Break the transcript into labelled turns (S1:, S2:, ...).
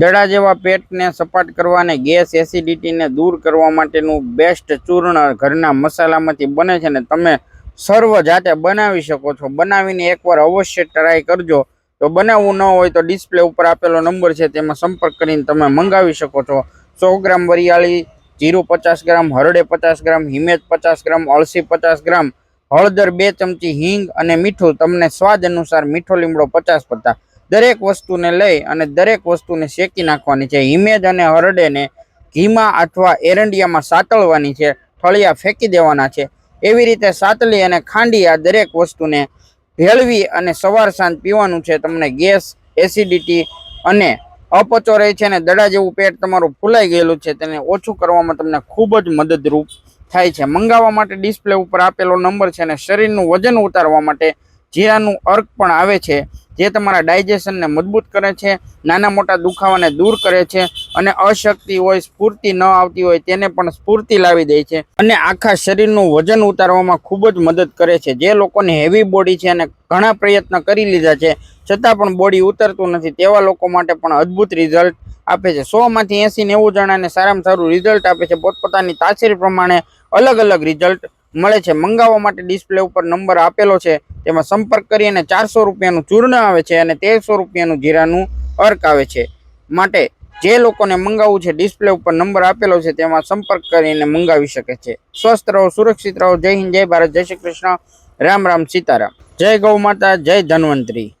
S1: દડા જેવા પેટને સપાટ કરવા અને ગેસ એસિડિટીને દૂર કરવા માટેનું બેસ્ટ ચૂર્ણ ઘરના મસાલામાંથી બને છે ને તમે સર્વ જાતે બનાવી શકો છો. બનાવીને એકવાર અવશ્ય ટ્રાય કરજો. તો બનાવવું ન હોય તો ડિસ્પ્લે ઉપર આપેલો નંબર છે તેમાં સંપર્ક કરીને તમે મંગાવી શકો છો. સો ગ્રામ વરિયાળી, જીરું પચાસ ગ્રામ, હરડે પચાસ ગ્રામ હિમેજ પચાસ ગ્રામ, અળસી પચાસ ગ્રામ, હળદર બે ચમચી હિંગ અને મીઠું. તમને સ્વાદ અનુસાર મીઠો લીમડો પચાસ પત્તા. દરેક વસ્તુને લઈ અને દરેક વસ્તુને શેકી નાખવાની છે. હિમેજ અને હરડેને ઘીમાં અથવા એરંડિયામાં સાતળવાની છે. ફળિયા ફેંકી દેવાના છે. એવી રીતે સાતલી અને ખાંડી આ દરેક વસ્તુને ભેળવી અને સવાર સાંજ પીવાનું છે. તમને ગેસ, એસિડિટી અને અપચો રહે છે અને દડા જેવું પેટ તમારું ફૂલાઈ ગયેલું છે. તેને ઓછું કરવામાં તમને ખૂબ જ મદદરૂપ થાય છે. મંગાવવા માટે ડિસ્પ્લે ઉપર આપેલો નંબર છે અને શરીરનું વજન ઉતારવા માટે જીરાનું અર્ક પણ આવે છે. જે તમારા ડાયજેશનને મજબૂત કરે છે, નાના મોટા દુખાવાને દૂર કરે છે અને અશક્તિ હોય, સ્ફૂર્તિ ન આવતી હોય તેને પણ સ્ફૂર્તિ લાવી દે છે અને આખા શરીરનું વજન ઉતારવામાં ખૂબ જ મદદ કરે છે. જે લોકોને હેવી બોડી છે અને ઘણા પ્રયત્ન કરી લીધા છે, છતાં પણ બોડી ઉતરતું નથી, તેવા લોકો માટે પણ અદ્ભુત રિઝલ્ટ આપે છે. સો માંથી એસી નેવું જણાને સારામાં સારું રિઝલ્ટ આપે છે. પોતપોતાની તાસીર પ્રમાણે અલગ અલગ રિઝલ્ટ મળે છે. મંગાવવા માટે ડિસ્પ્લે ઉપર નંબર આપેલો છે. તેમાં સંપર્ક કરી અને ચારસો રૂપિયાનું ચૂર્ણ આવે છે અને તેરસો રૂપિયાનું જીરાનું અર્ક આવે છે. માટે જે લોકોને મંગાવવું છે, ડિસ્પ્લે ઉપર નંબર આપેલો છે, તેમાં સંપર્ક કરીને મંગાવી શકે છે. સ્વસ્થ રહો, સુરક્ષિત રહો. જય હિન્દ, જય ભારત. જય શ્રી કૃષ્ણ. રામ રામ, સીતારામ. જય ગૌ માતા, જય ધન્વંતરી.